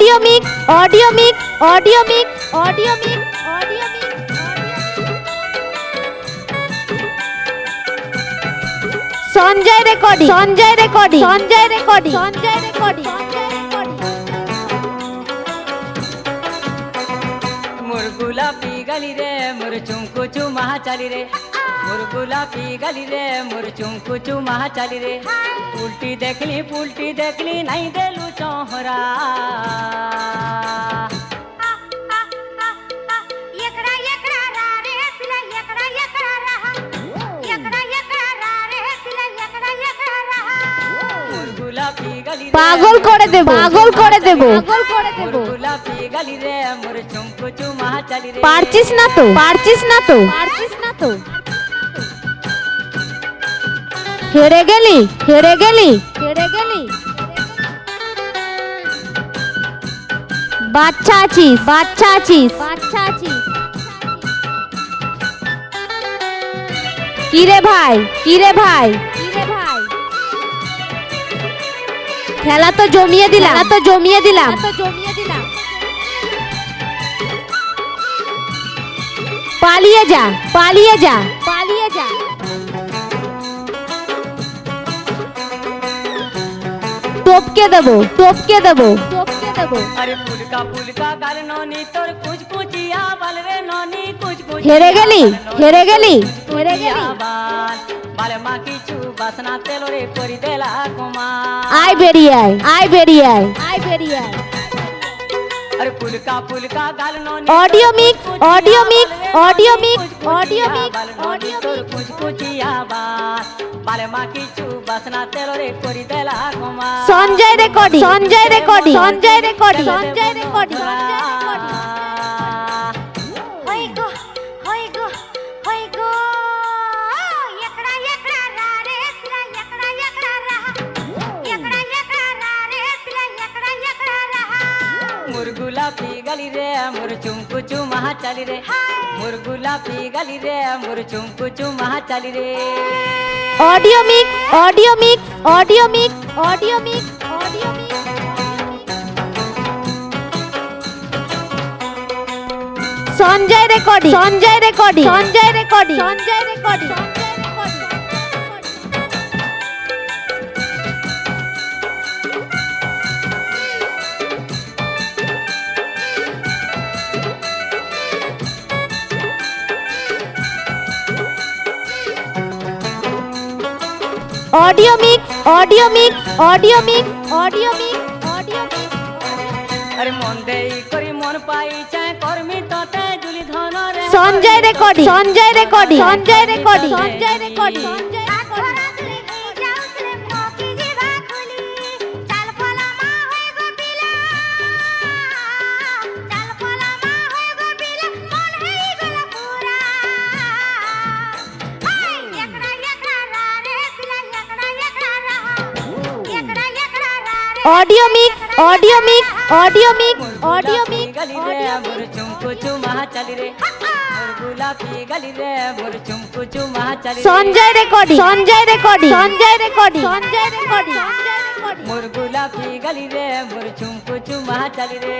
Audio mix audio mix audio mix audio mix audio mix Sanjay recording Sanjay recording Sanjay recording Sanjay recording মোর গোলাপি গালি রে মোর চুমকু চুমাহা চালি রে মোর গোলাপি গালি রে মোর চুমকু চুমাহা চালি রে উল্টি দেখলি পুলটি দেখলি নাই দেলু চহরা পাগল করে দেব পাগল করে দেব পারছিস না তো পারছিস না তো পারছিস না তো হেরে গেলি হেরে গেলি হেরে গেলি বাচ্চা আছিস। বাচ্চা আছিস। বাচ্চা আছিস। কিরে ভাই? কিরে ভাই? কিরে ভাই? খেলা তো জমিয়ে দিলাম। খেলা তো জমিয়ে দিলাম। তো জমিয়ে দিলাম। পালিয়ে যা পালিয়ে যা। পালিয়ে যা। টপকে দেবো টপকে দেবো। গাবো আরে ফুলকা ফুলকা তোর কুচকুচি হেরে গেলি? হেরে গেলি? হেরে গেলি? বাল। মা কিছু বাসনা তেল রে করি দেলা কুমার আয় বেরিয়ে আয় আয় বেরিয়ে আয়। আয় বেরিয়ে আয়। আরে ফুলকা ফুলকা গাল audio mix audio mix audio mix audio mix audio mix তোর কুচকুচিয়া বাল। বালে রেকর্ডিং কিছু বাসনা তেল রে করি দেলা কুমা Sanjay recording. Sanjay recording. Sanjay recording. Sanjay recording. মোর গোলাপি গালি রে মোর চুমকু চুমা চালি রে মোর গোলাপি গালি রে মোর চুমকু চুমা চালি রে audio mix audio mix audio mix audio mix audio mix Sanjay recording Sanjay recording Sanjay recording Sanjay recording audio mic audio mic audio mic audio mic audio mic আরে মন দেই করি মন পাই চায় কর্মী তোতে জুলি ধন রে Sanjay recording Sanjay recording Sanjay recording Sanjay recording Sanjay recording audio mix audio mix audio mix audio mix মোর চুমকু চুমা চালি রে গোলাপি গালি রে মোর চুমকু চুমা চালি Sanjay recording Sanjay recording Sanjay recording Sanjay recording মোর গোলাপি গালি রে মোর চুমকু চুমা চালি রে